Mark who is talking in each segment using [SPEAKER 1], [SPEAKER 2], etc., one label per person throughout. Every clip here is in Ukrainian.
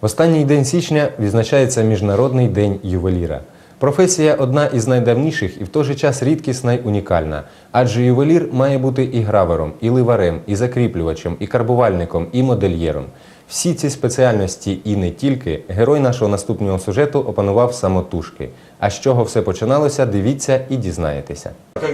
[SPEAKER 1] В останній день січня відзначається Міжнародний день ювеліра. Професія одна із найдавніших і в той же час рідкісна й унікальна. Адже ювелір має бути і гравером, і ливарем, і закріплювачем, і карбувальником, і модельєром. Всі ці спеціальності і не тільки герой нашого наступного сюжету опанував самотужки. А з чого все починалося, дивіться і дізнаєтеся.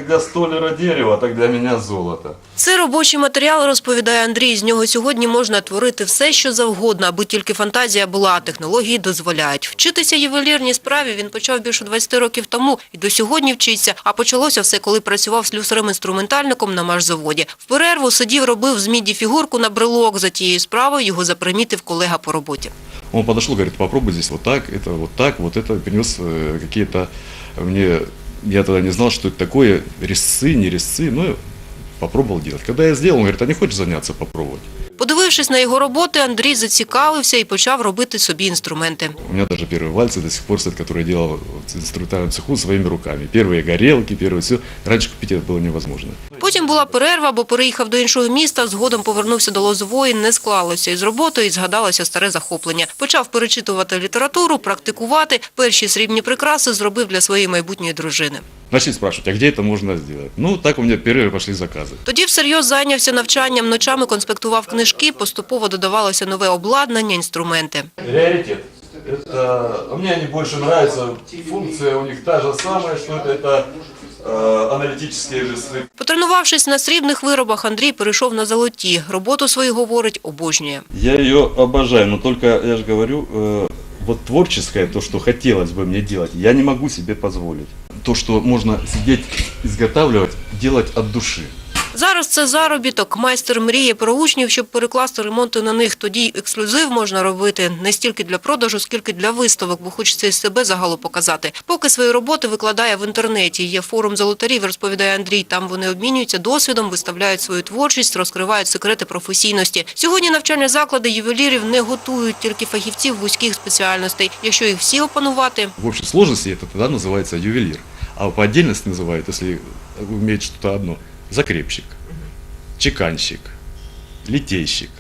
[SPEAKER 2] Для столяра дерево, так для меня золото.
[SPEAKER 3] Це робочий матеріал, розповідає Андрій. З нього сьогодні можна творити все, що завгодно, аби тільки фантазія була, а технології дозволяють. Вчитися ювелірній справі він почав більше 20 років тому і до сьогодні вчиться. А почалося все, коли працював слюсарем-інструментальником на машзаводі. В перерву сидів, робив з міді фігурку на брелок. За тією справою його запримітив колега по роботі.
[SPEAKER 2] Он подошел, говорит, попробуй здесь вот так, это вот так, вот это, принес э, какие-то мне, я тогда не знал, что это такое, резцы, не резцы, ну, я попробовал делать. Когда я сделал, он говорит, а не хочешь заняться, попробовать?
[SPEAKER 3] Подивившись на його роботи, Андрій зацікавився і почав робити собі інструменти.
[SPEAKER 2] У меня даже первые вальсы до сих пор стоят, которые я делал в инструментальном цеху своими руками. Первые горелки, первые все. Раньше купить это было невозможно.
[SPEAKER 3] Потім була перерва, бо переїхав до іншого міста, згодом повернувся до Лозової, не склалося із роботою і згадалося старе захоплення. Почав перечитувати літературу, практикувати. Перші срібні прикраси зробив для своєї майбутньої дружини.
[SPEAKER 2] Начали спрашивать, а где это можно сделать? Ну, так у меня перерывы пошли заказы.
[SPEAKER 3] Тоді всерйоз зайнявся навчанням, ночами конспектував книжки, поступово додавалося нове обладнання, інструменти.
[SPEAKER 2] Раритет. Это, а мне они больше нравятся. Функция у них та же самая, что это, это э, аналитические весы.
[SPEAKER 3] Потренувавшись на срібних виробах, Андрій перейшов на золоті. Роботу свою, говорить, обожнює.
[SPEAKER 2] Я ее обожаю, но только, я же говорю, э, вот творческое, то, что хотелось бы мне делать, я не могу себе позволить. То, что можно сидеть, изготавливать, делать от души.
[SPEAKER 3] Зараз це заробіток. Майстер мріє про учнів, щоб перекласти ремонти на них. Тоді й ексклюзив можна робити не стільки для продажу, скільки для виставок, бо хочеться із себе загалу показати. Поки свої роботи викладає в інтернеті. Є форум золотарів, розповідає Андрій. Там вони обмінюються досвідом, виставляють свою творчість, розкривають секрети професійності. Сьогодні навчальні заклади ювелірів не готують тільки фахівців вузьких спеціальностей. Якщо їх всі опанувати,
[SPEAKER 2] В общей сложности это тогда называется ювелир. А по отдельности называют, если умеет что-то одно, закрепщик, чеканщик, литейщик.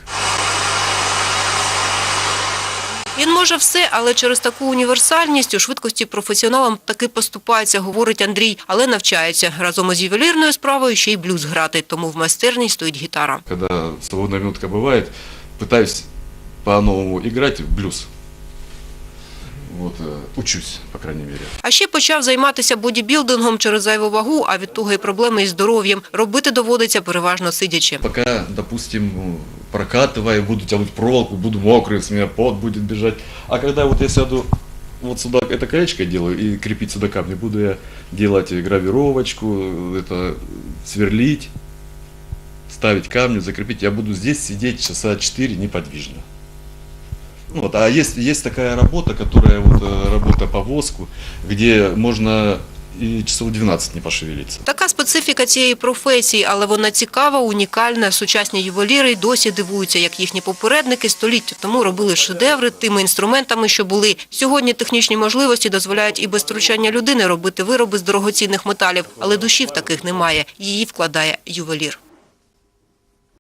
[SPEAKER 3] Він може все, але через таку універсальність у швидкості професіоналам таки поступається, говорить Андрій, але навчається. Разом із ювелірною справою ще й блюз грати, тому в майстерні стоїть гітара.
[SPEAKER 2] Когда свободная минутка бывает, пытаюсь по-новому играть в блюз. Вот, э, учусь, по крайней мере.
[SPEAKER 3] А ще почав займатися бодібілдингом через зайву вагу, а від того і проблеми із здоров'ям. Робити доводиться переважно сидячи.
[SPEAKER 2] Пока, допустим, ну, прокатываю, буду тянуть проволоку, буду мокрый, с меня пот будет бежать. А когда вот я сяду вот сюда, это колечко делаю и крепить сюда камни, буду я делать гравировочку, это сверлить, ставить камни, закрепить. Я буду здесь сидеть часа 4 неподвижно. Ну Вот, а есть, есть такая работа, которая вот, э, работа по воску, где можно и часов 12 не пошевелиться.
[SPEAKER 3] Така специфіка цієї професії, але вона цікава, унікальна. Сучасні ювеліри й досі дивуються, як їхні попередники століття тому робили шедеври тими інструментами, що були. Сьогодні технічні можливості дозволяють і без втручання людини робити вироби з дорогоцінних металів, але душі в таких немає. Її вкладає ювелір.